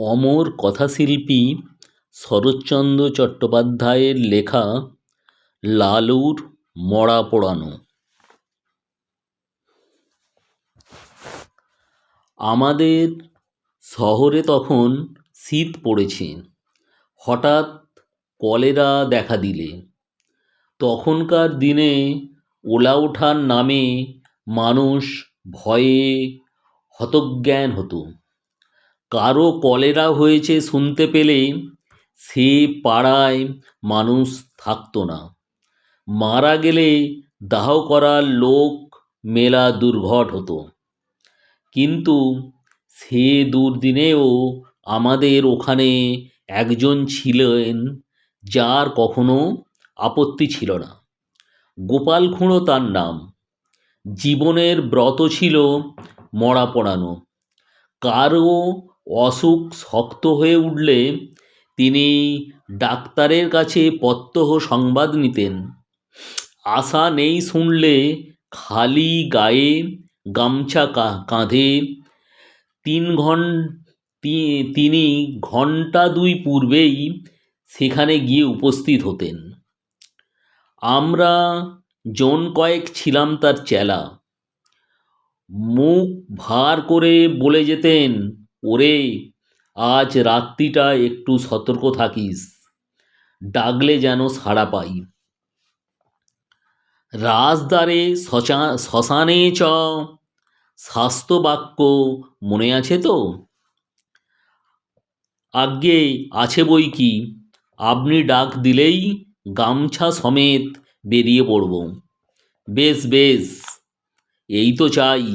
অমর কথাশিল্পী শরৎচন্দ্র চট্টোপাধ্যায়ের লেখা লালুর মরা পোড়ানো। আমাদের শহরে তখন শীত পড়েছে। হঠাৎ কলেরা দেখা দিলে। তখনকার দিনে ওলা ওঠার নামে মানুষ ভয়ে হতজ্ঞান হতো। কারও কলেরা হয়েছে শুনতে পেলে সে পাড়ায় মানুষ থাকতো না। মারা গেলে দাহ করার লোক মেলা দুর্ঘট হতো। কিন্তু সে দুর্দিনেও আমাদের ওখানে একজন ছিলেন যার কখনো আপত্তি ছিল না। গোপাল খুঁড়ো তার নাম। জীবনের ব্রত ছিল মরা পড়ানো। কারও অসুখ শক্ত হয়ে উঠলে তিনি ডাক্তারের কাছে প্রত্যহ সংবাদ নিতেন। আশা নেই শুনলে খালি গায়ে গামছা কাঁধে। তিন ঘন তিনি ঘণ্টা দুই পূর্বেই সেখানে গিয়ে উপস্থিত হতেন। আমরা জন কয়েক ছিলাম তার চেলা। মুখ ভার করে বলে যেতেন ওরে, আজ রাত্রিটা একটু সতর্ক থাকিস। ডাকলে যেন সাড়া পাই। রাজদ্বারে শ্মশানে চ। স্বাস্থ্য বাক্য মনে আছে তো? আজ্ঞে, আছে বই কি? আপনি ডাক দিলেই গামছা সমেত বেরিয়ে পড়ব। বেশ বেশ, এই তো চাই।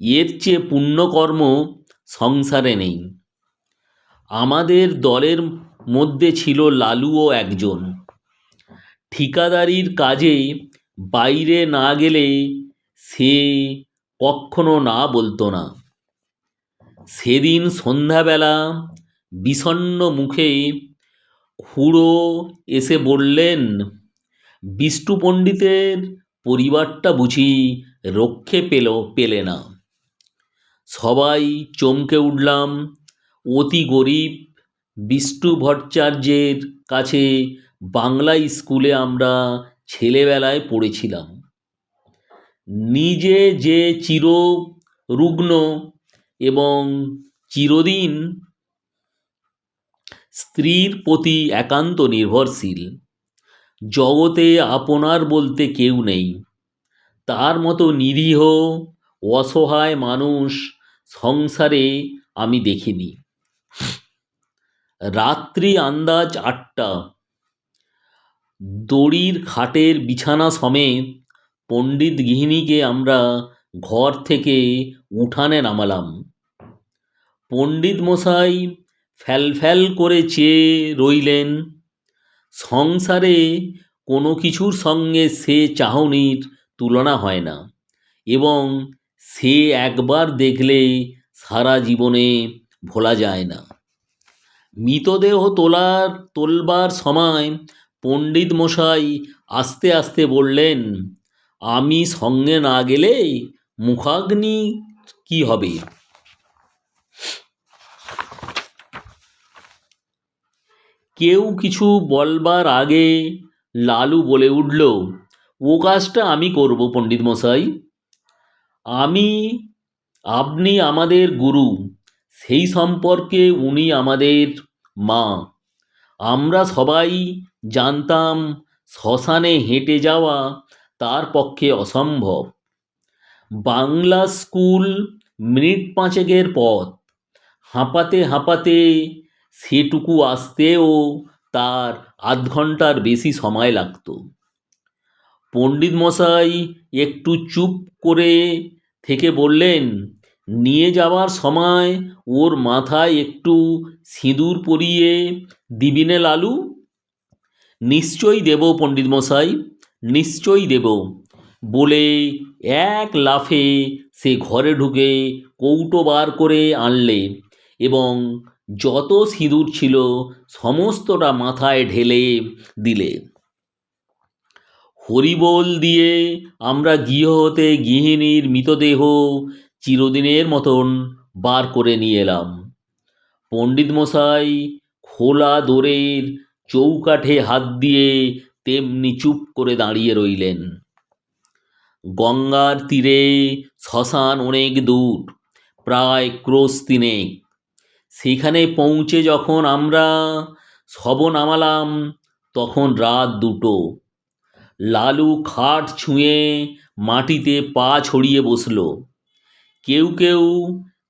এর চেয়ে পুণ্যকর্ম সংসারে নেই। আমাদের দলের মধ্যে ছিল লালুও একজন। ঠিকাদারির কাজে বাইরে না গেলে সে কক্ষনো না বলতো না। সেদিন সন্ধ্যাবেলা বিষণ্ন মুখে খুড়ো এসে বললেন বিষ্টু পণ্ডিতের পরিবারটা বুঝি রক্ষে পেল, পেলে না। সবাই চমকে উঠলাম। অতি গরিব বিষ্টু ভট্টাচার্যের কাছে বাংলা স্কুলে আমরা ছেলেবেলায় পড়েছিলাম। নিজে যে চির রুগ্ন এবং চিরদিন স্ত্রীর প্রতি একান্ত নির্ভরশীল, জগতে আপনার বলতে কেউ নেই। তার মতো নিরীহ, অসহায় মানুষ সংসারে আমি দেখিনি। রাত্রি আন্দাজ আটটা। দড়ির খাটের বিছানা সমেত পণ্ডিত গৃহিণীকে আমরা ঘর থেকে উঠানে নামালাম। পণ্ডিত মশাই ফ্যাল ফ্যাল করে চেয়ে রইলেন। সংসারে কোনো কিছুর সঙ্গে সে চাহনির তুলনা হয় না এবং সে একবার দেখলে সারা জীবনে ভোলা যায় না। মৃতদেহ তোলার, তোলবার সময় পণ্ডিত মশাই আস্তে আস্তে বললেন, আমি সঙ্গে না গেলে মুখাগ্নি কি হবে? কেউ কিছু বলবার আগে লালু বলে উঠল, ও কাজটা আমি করব পণ্ডিত মশাই। আমি, আপনি আমাদের গুরু, সেই সম্পর্কে উনি আমাদের মা। আমরা সবাই জানতাম শ্মশানে হেঁটে যাওয়া তার পক্ষে অসম্ভব। বাংলা স্কুল মিনিট পাঁচেকের পথ। হাঁপাতে হাঁপাতে সেটুকু আসতেও তার আধ ঘণ্টার বেশি সময় লাগতো। পণ্ডিত মশাই একটু চুপ করে থেকে বললেন, নিয়ে যাওয়ার সময় ওর মাথায় একটু সিঁদুর পরিয়ে দিবিনে লালু? নিশ্চয়ই দেব পণ্ডিত মশাই, নিশ্চয়ই দেব। বলে এক লাফে সে ঘরে ঢুকে কৌটো বার করে আনলে এবং যত সিঁদুর ছিল সমস্তটা মাথায় ঢেলে দিলে। হরিবোল দিয়ে আমরা গৃহ হতে গৃহিণীর মৃতদেহ চিরদিনের মতন বার করে নিয়ে এলাম। পণ্ডিত মশাই খোলা দোরের চৌকাঠে হাত দিয়ে তেমনি চুপ করে দাঁড়িয়ে রইলেন। গঙ্গার তীরে শ্মশান অনেক দূর, প্রায় ক্রোশ তিনেক। সেখানে পৌঁছে যখন আমরা শব নামালাম তখন রাত দুটো। লালু খাট ছুঁয়ে মাটিতে পা ছড়িয়ে বসল। কেউ কেউ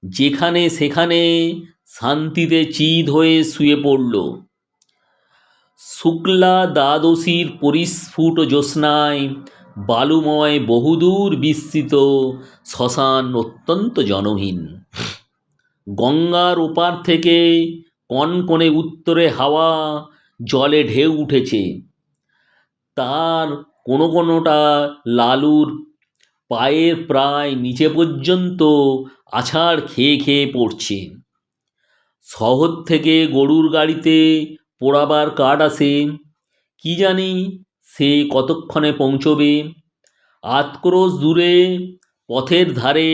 যেখানে সেখানে শান্তিতে চিত হয়ে শুয়ে পড়ল। শুক্লা দ্বাদশীর পরিস্ফুট জ্যোৎস্নায় বালুময় বহুদূর বিস্তৃত শ্মশান অত্যন্ত জনহীন। গঙ্গার ওপার থেকে কনকনে উত্তরে হাওয়া জলে ঢেউ উঠেছে। তার কোনো কোনোটা লালুর পায়ের প্রায় নিচে পর্যন্ত আছাড় খেয়ে খেয়ে পড়ছে। শহর থেকে গরুর গাড়িতে পোড়াবার কাঠ আসে। কি জানি সে কতক্ষণে পৌঁছবে। আতক্রোশ দূরে পথের ধারে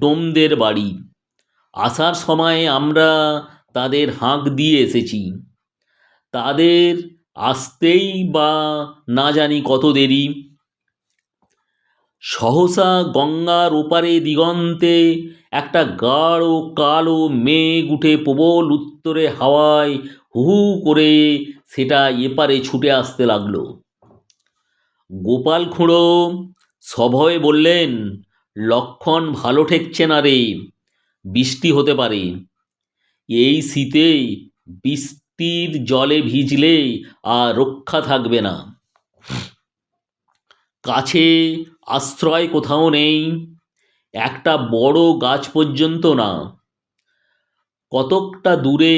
ডোমদের বাড়ি। আসার সময় আমরা তাদের হাঁক দিয়ে এসেছি। তাদের আসতেই বা না জানি কত দেরি। সহসা গঙ্গার ওপারে দিগন্তে একটা গাঢ় কালো মেঘ উঠে প্রবল উত্তরে হাওয়ায় হু করে সেটা এপারে ছুটে আসতে লাগল। গোপাল খুঁড়ো, সভয়ে বললেন, লক্ষণ ভালো ঠেকছে না রে, বৃষ্টি হতে পারে। এই শীতে বৃষ্টির জলে ভিজলে আর রক্ষা থাকবে না। কাছে আশ্রয় কোথাও নেই, একটা বড় গাছ পর্যন্ত না। কতকটা দূরে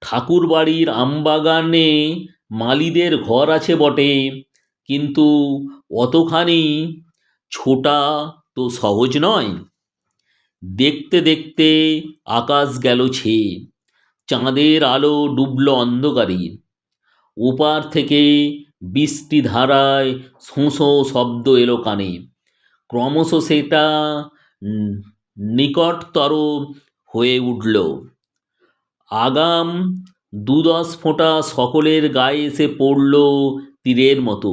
ঠাকুর বাড়ির আমবাগানে মালিদের ঘর আছে বটে, কিন্তু অতখানি ছোটা তো সহজ নয়। দেখতে দেখতে আকাশ গেল ছেয়ে। চাঁদের আলো ডুবল অন্ধকারে ওপার থেকে বৃষ্টি ধারায় শোঁ শব্দ এলো কানে। ক্রমশ সেটা নিকটতর হয়ে উঠল। আগাম দুদশ ফোঁটা সকলের গায়ে এসে পড়ল তীরের মতো।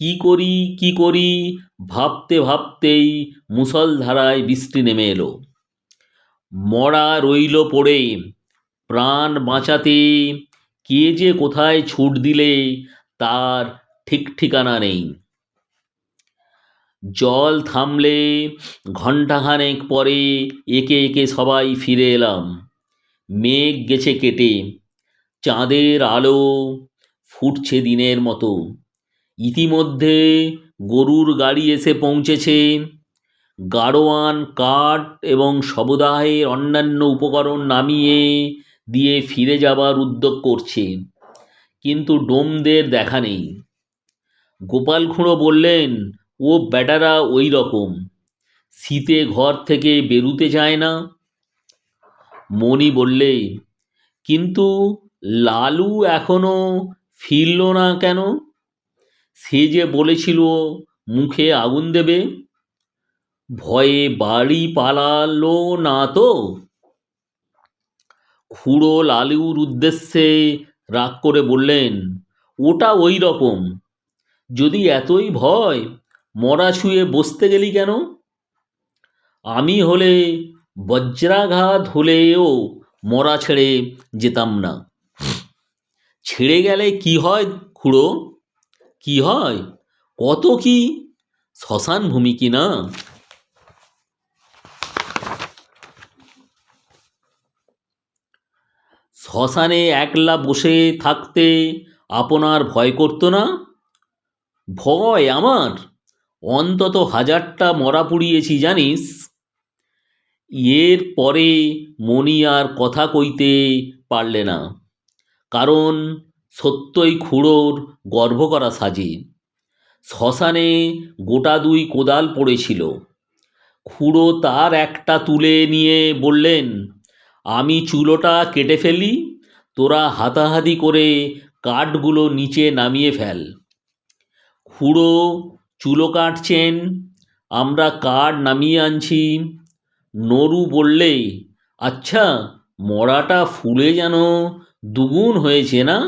কি করি কি করি, ভাবতে ভাবতেই মুষলধারায় বৃষ্টি নেমে এলো। মরা রইল পড়ে প্রাণ বাঁচাতে। কে যে কোথায় ছুট দিলে, তার ঠিক ঠিকানা নেই। জল থামলে ঘণ্টাখানেক পরে একে একে সবাই ফিরে এলাম। মেঘ গেছে কেটে, চাঁদের আলো ফুটছে দিনের মতো। ইতিমধ্যে গরুর গাড়ি এসে পৌঁছেছে। গাড়োয়ান কাঠ এবং শবদাহের অন্যান্য উপকরণ নামিয়ে দিয়ে ফিরে যাবার উদ্যোগ করছে। কিন্তু ডোমদের দেখা নেই। গোপাল খুঁড়ো বললেন, ও বেটারা ওই রকম শীতে ঘর থেকে বেরুতে চায় না? মণি বললে, কিন্তু লালু এখনও ফিরল না কেন? সে যে বলেছিল মুখে আগুন দেবে, ভয়ে বাড়ি পালালো না তো? খুড়ো লালুর উদ্দেশ্যে রাগ করে বললেন, ওটা ওই রকম। যদি এতই ভয়, মরা ছুঁয়ে বসতে গেলি কেন? আমি হলে বজ্রাঘাত হলেও মরা ছেড়ে যেতাম না। ছেড়ে গেলে কি হয় খুড়ো? কি হয়? কত কি? শ্মশান ভূমি কি না? শ্মশানে একলা বসে থাকতে আপনার ভয় করতো না? ভয় আমার। অন্তত হাজারটা মরা পুড়িয়েছি, জানিস? এর পরে মণি আর কথা কইতে পারলে না। কারণ সত্যই খুড়োর গর্ভ করা সাজে শ্মশানে গোটা দুই কোদাল পড়েছিল। খুড়ো তার একটা তুলে নিয়ে বললেন আমি চুলোটা কেটে ফেলি, তোরা হাতাহাতি করে কাঠগুলো নিচে নামিয়ে ফেল। খুড়ো, চুলো কাটছেন, আমরা কাঠ নামিয়ে আনছি। নরু বললে আচ্ছা মরাটা ফুলে যেন দুগুণ হয়েছে না?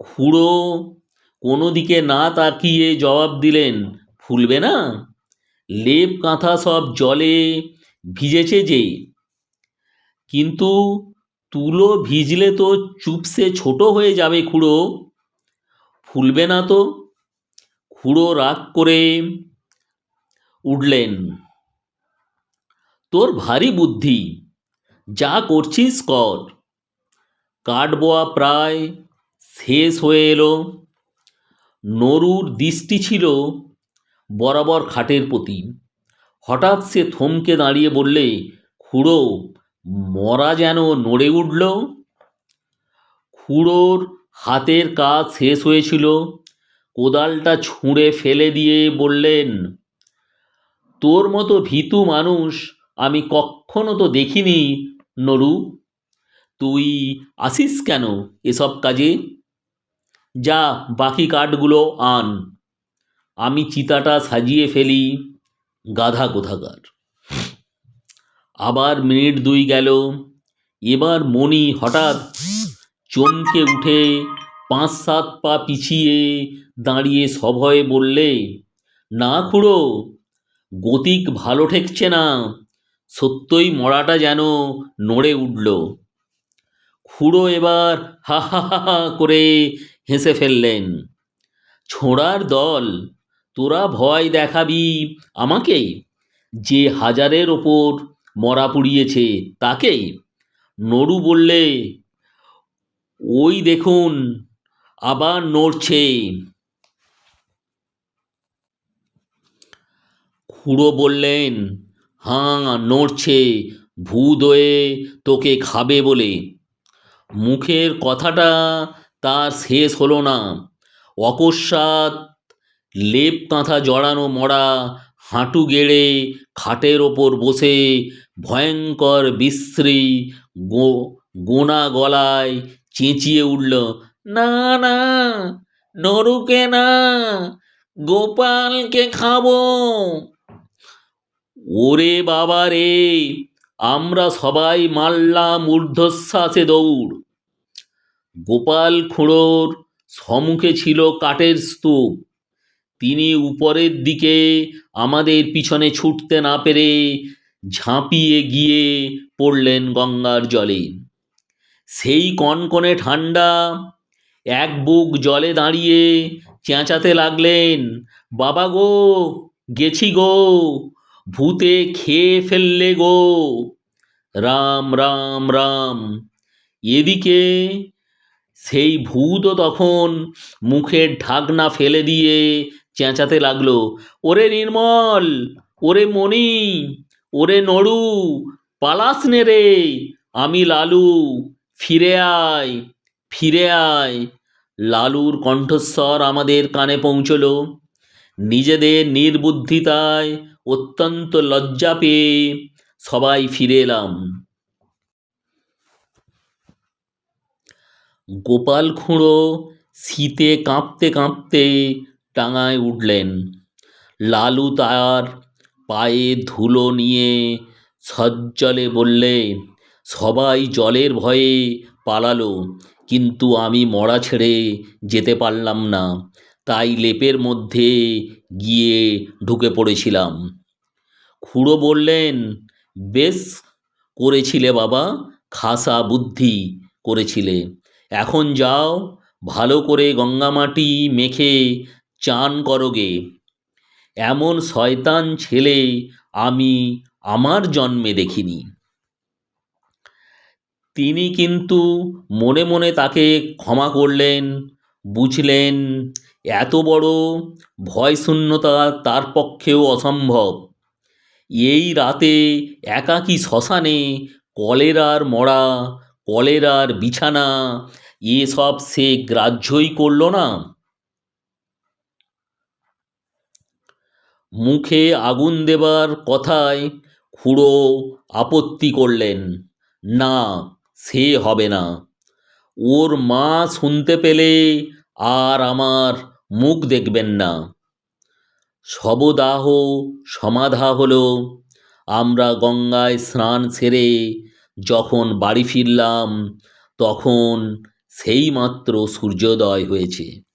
খুড়ো, কোনো দিকে না তাকিয়ে জবাব দিলেন, ফুলবে না? লেপ কাঁথা সব জলে ভিজেছে যে কিন্তু তুলো ভিজলে তো চুপসে ছোট হয়ে যাবে খুড়ো। ফুলবে না তো। খুড়ো রাগ করে উঠলেন, তোর ভারী বুদ্ধি, যা করছিস কর। কাঠবোয়া প্রায় শেষ হয়ে এলো। নরুর দৃষ্টি ছিল বরাবর খাটের প্রতি। হঠাৎ সে থমকে দাঁড়িয়ে বললে, খুড়ো মরা যেন নড়ে উঠল। খুড়োর হাতের কাজ শেষ হয়েছিল। কোদালটা ছুঁড়ে ফেলে দিয়ে বললেন, তোর মতো ভীতু মানুষ আমি কখনো তো দেখিনি, নরু। তুই আসিস কেন এসব কাজে? যা বাকি কাঠগুলো আন। আমি চিতাটা সাজিয়ে ফেলি, গাধা কোথাকার আবার মিনিট দুই গেল। এবার মণি হঠাৎ চমকে উঠে পাঁচ সাত পা পিছিয়ে দাঁড়িয়ে সভয়ে বললে, না খুড়ো, গতিক ভালো ঠেকছে না। সত্যই মরাটা যেন নড়ে উঠল। খুড়ো এবার হা হা হা হা করে হেসে ফেললেন, ছোড়ার দল, তোরা ভয় দেখাবি আমাকে? যে হাজারের ওপর মরা পুড়িয়েছে। তাকেই? নড়ু বললে, ওই দেখুন, আবার নড়ছে। খুড়ো বললেন, হাঁ, নড়ছে, ভূত হয়ে তোকে খাবে বলে। মুখের কথাটা তার শেষ হলো না। অকস্মাৎ লেপ কাঁথা জড়ানো মরা হাঁটু গেড়ে খাটের ওপর বসে ভয়ঙ্কর বিশ্রী গো, গোনা গলায় চেঁচিয়ে উঠল, না না, নরুকে না, গোপালকে খাব। ওরে বাবা রে, আমরা সবাই মারলাম ঊর্ধ্বশ্বাসে দৌড়। গোপাল খুঁড়োর সম্মুখে ছিল কাঠের স্তূপ। তিনি উপরের দিকে আমাদের পিছনে ছুটতে না পেরে ঝাঁপিয়ে গিয়ে পড়লেন গঙ্গার জলে। সেই কনকনে ঠান্ডা এক বুক জলে দাঁড়িয়ে চেঁচাতে লাগলেন, বাবা গো, গেছি গো, ভূতে খেয়ে ফেললে গো। রাম রাম রাম। এদিকে সেই ভূতও তখন মুখের ঢাকনা ফেলে দিয়ে চেঁচাতে লাগল, ওরে নির্মল, ওরে মণি, ওরে নড়ু, পালাস নে রে, আমি লালু, ফিরে আয় ফিরে আয়। লালুর কণ্ঠস্বর আমাদের কানে পৌঁছল। নিজেদের নির্বুদ্ধিতায় অত্যন্ত লজ্জা পেয়ে সবাই ফিরে এলাম। গোপাল খুঁড়ো শীতে কাঁপতে কাঁপতে টাঙায় উঠলেন। লালু তার পায়ে ধুলো নিয়ে সজ্জলে বললে, সবাই জলের ভয়ে পালালো, কিন্তু আমি মরা ছেড়ে যেতে পারলাম না। তাই লেপের মধ্যে গিয়ে ঢুকে পড়েছিলাম। খুড়ো বললেন, বেশ করেছিলে বাবা, খাসা বুদ্ধি করেছিলে। এখন যাও, ভালো করে গঙ্গামাটি মেখে চান করোগে এমন শয়তান ছেলে আমি আমার জন্মে দেখিনি। তিনি কিন্তু মনে মনে তাকে ক্ষমা করলেন, বুঝলেন, এত বড় ভয়শূন্যতা তার পক্ষেও অসম্ভব। এই রাতে একাকী শ্মশানে কলেরার মরা, কলেরার বিছানা এসব সে গ্রাহ্যই করল না। মুখে আগুন দেবার কথায় খুড়ো আপত্তি করলেন, না, সে হবে না। ওর মা শুনতে পেলে আর আমার মুখ দেখবেন না। শবদাহ সমাধা হলো। আমরা গঙ্গায় স্নান সেরে যখন বাড়ি ফিরলাম, তখন সেইমাত্র সূর্যোদয় হয়েছে।